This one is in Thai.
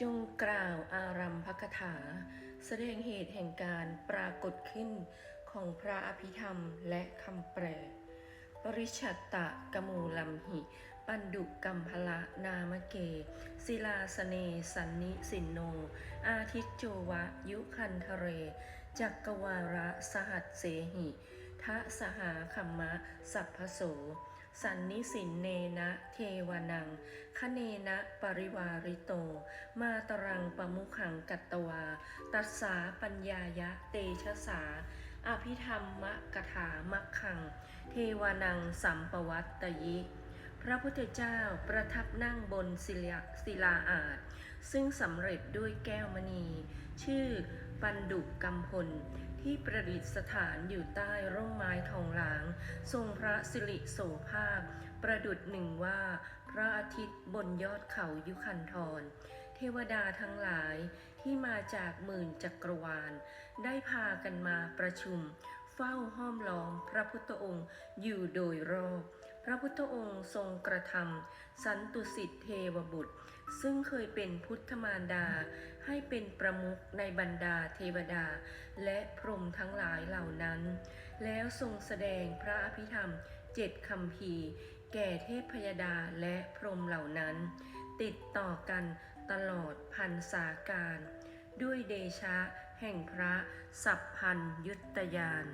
จงกล่าวอารัมพกถา แสดงเหตุแห่งการปรากฏขึ้นของพระอภิธรรมและคำแปล ปริชัตตะกมูลัมหิ ปันดุกัมพละนามเก ศิลาสเนสันนิสินโน อาทิตโจวะยุคันทะเร จักกวาระสหัสเสหิทะสหาคัมมะสัพพโส สันนิสินเนนะเทวานังคเนนะปริวาริโต มาตรังปมุขังกัตตวา ตัสสาปัญญายะเตชะสาอภิธรรมมะกถามักขัง เทวานังสัมปวัตตยิ พระพุทธเจ้าประทับนั่งบนศิลาศิลาอาจ ซึ่งสำเร็จด้วยแก้วมณี ชื่อ ปันดุกัมพล ที่ประดิษฐานอยู่ใต้ร่มไม้ทองหลาง ทรงพระสิริโสภาพ ประดุดหนึ่งว่า พระอาทิตย์บนยอดเขายุคันธรเทวดาทั้งหลายที่มาจากหมื่นจักรวาล ได้พากันมาประชุม เฝ้าห้อมล้อมพระพุทธองค์อยู่โดยรอบ พระพุทธองค์ทรงกระทำสันตุสิทธิเทวบุตร ซึ่งเคยเป็นพุทธมารดา ให้เป็นประมุขในบรรดาเทวดา และพรหมทั้งหลายเหล่านั้น แล้วทรงแสดงพระอภิธรรมเจ็ดคำพีแก่เทพยดาและพรหมเหล่านั้น ติดต่อกันตลอดพันสาการ ด้วยเดชะแห่งพระสัพพันยุตยาน